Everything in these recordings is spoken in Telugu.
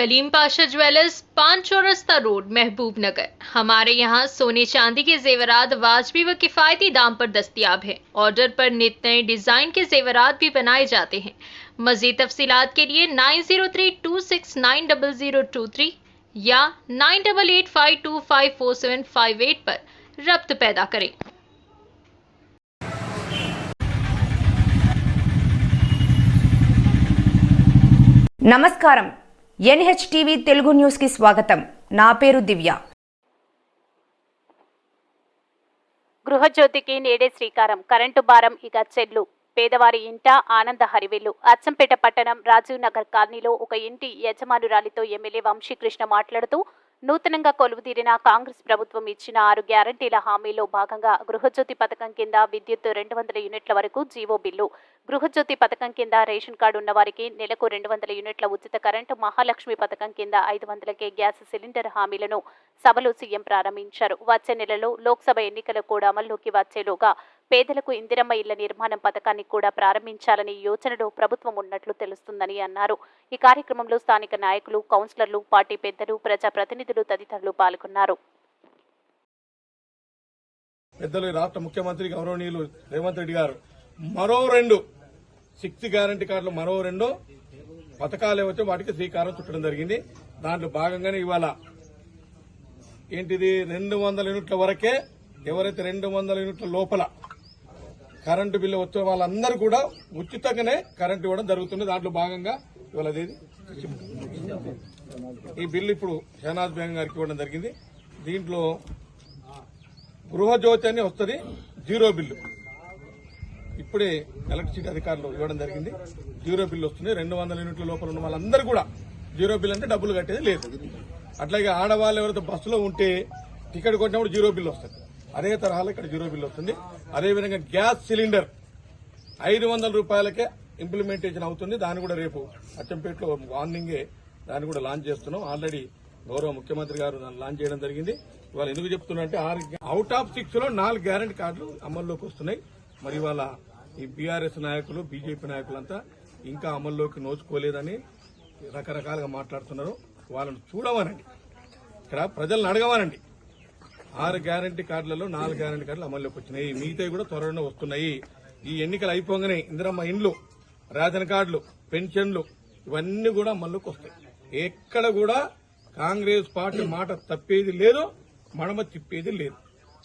कलीम पाशा ज्वेलर्स पान चौरस्ता रोड महबूब नगर हमारे यहाँ सोने चांदी के जेवरात वाजबी व किफ़ायती दाम पर दस्तियाब हैं ऑर्डर पर नित नए डिज़ाइन के जेवरात भी बनाए जाते हैं मज़ीद तफसीलात के लिए nine zero three two six nine double zero two three या nine double eight five two five four seven five eight पर रब्त पैदा करें నమస్కారం ఎన్హెచ్టీవీ తెలుగు న్యూస్కి స్వాగతం. నా పేరు దివ్య. గృహజ్యోతికి నేడే శ్రీకారం. కరెంటు భారం ఇక చెల్లు. పేదవారి ఇంట ఆనంద హరివిల్లు. అచ్చంపేట పట్టణం రాజీవ్ నగర్ కాలనీలో ఒక ఇంటి యజమానురాలితో ఎమ్మెల్యే వంశీకృష్ణ మాట్లాడుతూ నూతనంగా కొలువుదీరిన కాంగ్రెస్ ప్రభుత్వం ఇచ్చిన ఆరు గ్యారంటీల హామీలో భాగంగా గృహజ్యోతి పథకం కింద విద్యుత్ రెండు వందల యూనిట్ల వరకు జీవో బిల్లు. గృహజ్యోతి పథకం కింద రేషన్ కార్డు ఉన్న వారికి నెలకు రెండు వందల యూనిట్ల ఉచిత కరెంటు మహాలక్ష్మి పథకం కింద ఐదు వందలకే గ్యాస్ సిలిండర్ హామీలను సభలో సీఎం ప్రారంభించారు. వచ్చే నెలలో లోక్సభ ఎన్నికలు కూడా అమల్లోకి వచ్చేలోగా పేదలకు ఇందిరమ్మ ఇళ్ళ నిర్మాణం పథకాన్ని కూడా ప్రారంభించాలని యోచనలో ప్రభుత్వం ఉన్నట్లు తెలుస్తుందని అన్నారు. ఈ కార్యక్రమంలో స్థానిక నాయకులు కౌన్సిలర్లు పార్టీ పెద్దలు ప్రజాప్రతినిధులు తదితరులు పాల్గొన్నారు. పెద్దలు రాష్ట్ర ముఖ్యమంత్రి గౌరవనీయులు రేవంత్ రెడ్డి గారు మరో రెండు. శక్తి గ్యారంటీ కార్డులు మరో రెండు. పథకాలు ఏవైతే వాటికి శ్రీకారం చుట్టడం జరిగింది. దాంట్లో భాగంగానే ఇవాళ ఏంటిది? రెండు వందల యూనిట్ల వరకే ఎవరైతే రెండు వందల యూనిట్ల లోపల కరెంటు బిల్లు వచ్చే వాళ్ళందరూ కూడా ఉచితంగానే కరెంటు ఇవ్వడం జరుగుతుంది. దాంట్లో భాగంగా ఇవాళ ఈ బిల్లు ఇప్పుడు షహనాజ్ బేగం గారికి ఇవ్వడం జరిగింది. దీంట్లో గృహజ్యోతి అని వస్తుంది. Zero bill. ఇప్పుడే ఎలక్ట్రిసిటీ అధికారులు ఇవ్వడం జరిగింది. జీరో బిల్లు వస్తుంది రెండు వందల యూనిట్ల లోపల ఉన్న వాళ్ళందరూ కూడా జీరో బిల్ అంటే డబ్బులు కట్టేది లేదు. అట్లాగే ఆడవాళ్ళు ఎవరైతే బస్సులో ఉంటే టికెట్ కొట్టినప్పుడు జీరో బిల్ వస్తుంది. అదే తరహాలో ఇక్కడ జీరో బిల్ వస్తుంది. అదేవిధంగా గ్యాస్ సిలిండర్ ఐదు వందల రూపాయలకే ఇంప్లిమెంటేషన్ అవుతుంది. దాన్ని కూడా రేపు అచ్చంపేటలో మార్నింగే దాన్ని కూడా లాంచ్ చేస్తున్నాం. ఆల్రెడీ గౌరవ ముఖ్యమంత్రి గారు దాన్ని లాంచ్ చేయడం జరిగింది. ఇవాళ ఎందుకు చెప్తున్నా అంటే ఆరు అవుట్ ఆఫ్ సిక్స్లో నాలుగు గ్యారెంటీ కార్డులు అమల్లోకి వస్తున్నాయి. మరి ఇవాళ ఈ బీఆర్ఎస్ నాయకులు బీజేపీ నాయకులంతా ఇంకా అమల్లోకి నోచుకోలేదని రకరకాలుగా మాట్లాడుతున్నారు. వాళ్ళని చూడమనండి. ఇక్కడ ప్రజలను అడగమనండి. ఆరు గ్యారంటీ కార్డులలో నాలుగు గ్యారంటీ కార్డులు అమల్లోకి వచ్చినాయి. మిగతాయి కూడా త్వరలో వస్తున్నాయి. ఈ ఎన్నికలు అయిపోగానే ఇందిరమ్మ ఇండ్లు రేషన్ కార్డులు పెన్షన్లు ఇవన్నీ కూడా అమల్లోకి వస్తాయి. ఎక్కడ కూడా కాంగ్రెస్ పార్టీ మాట తప్పేది లేదు మడమ తిప్పేది లేదు.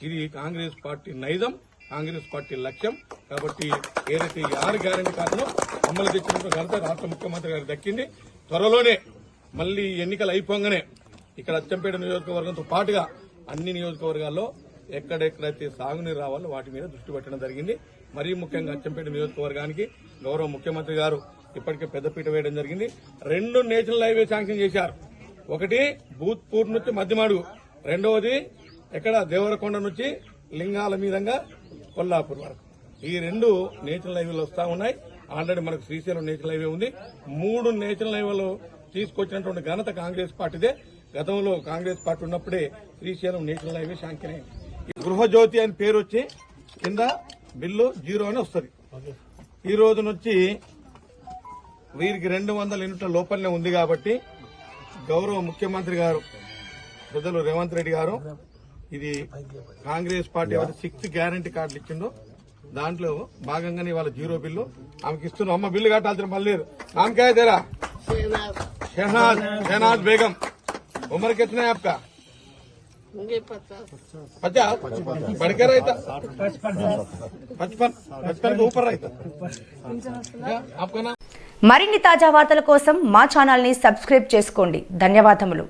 ఇది కాంగ్రెస్ పార్టీ నైజం. కాంగ్రెస్ పార్టీ లక్ష్యం. కాబట్టి ఏదైతే ఆరు గ్యారంటీ కార్డును అమలు తెచ్చినట్టు ఘనత రాష్ట్ర ముఖ్యమంత్రి గారికి దక్కింది. త్వరలోనే మళ్ళీ ఎన్నికలు అయిపోగానే ఇక్కడ అచ్చంపేట నియోజకవర్గంతో పాటుగా అన్ని నియోజకవర్గాల్లో ఎక్కడెక్కడైతే సాగునీరు రావాలో వాటి మీద దృష్టి పెట్టడం జరిగింది. మరీ ముఖ్యంగా అచ్చంపేట నియోజకవర్గానికి గౌరవ ముఖ్యమంత్రి గారు ఇప్పటికే పెద్దపీట వేయడం జరిగింది. రెండు నేషనల్ హైవే శాంక్షన్ చేశారు. ఒకటి భూత్పూర్ నుంచి మధ్యమాడుగు రెండవది ఎక్కడ దేవరకొండ నుంచి లింగాల మీదంగా కొల్లాపూర్ వరకు. ఈ రెండు నేషనల్ హైవేలు వస్తా ఉన్నాయి. ఆల్రెడీ మనకు శ్రీశైలం నేషనల్ హైవే ఉంది. మూడు నేషనల్ హైవేలు తీసుకొచ్చినటువంటి ఘనత కాంగ్రెస్ పార్టీదే. గతంలో కాంగ్రెస్ పార్టీ ఉన్నప్పుడే శ్రీశైలం నేషనల్ హైవే శాంక్షన్ అయింది. గృహజ్యోతి అని పేరు వచ్చి కింద బిల్లు జీరో అని వస్తుంది. ఈ రోజు నుంచి వీరికి రెండు వందల యూనిట్ల లోపలనే ఉంది కాబట్టి గౌరవ ముఖ్యమంత్రి గారు పెద్దలు రేవంత్ రెడ్డి గారు ఇది కాంగ్రెస్ పార్టీ ఎవరైతే సిక్స్త్ గ్యారంటీ కార్డులు ఇచ్చిందో దాంట్లో భాగంగానే ఇవాళ జీరో బిల్లు ఆమెకి ఇస్తున్నాం అమ్మ బిల్లు కట్టాల్సిన పని లేదు ఆమెకాయ తెరా शहनाज शहनाज बेगम उम्र कितने है आपका पचास बढ़ के रहता पचपन पचपन के ऊपर रहता क्या? आपका नाम మరిన్ని తాజా వార్తల కోసం మా ఛానల్ని సబ్స్క్రైబ్ చేసుకోండి ధన్యవాదములు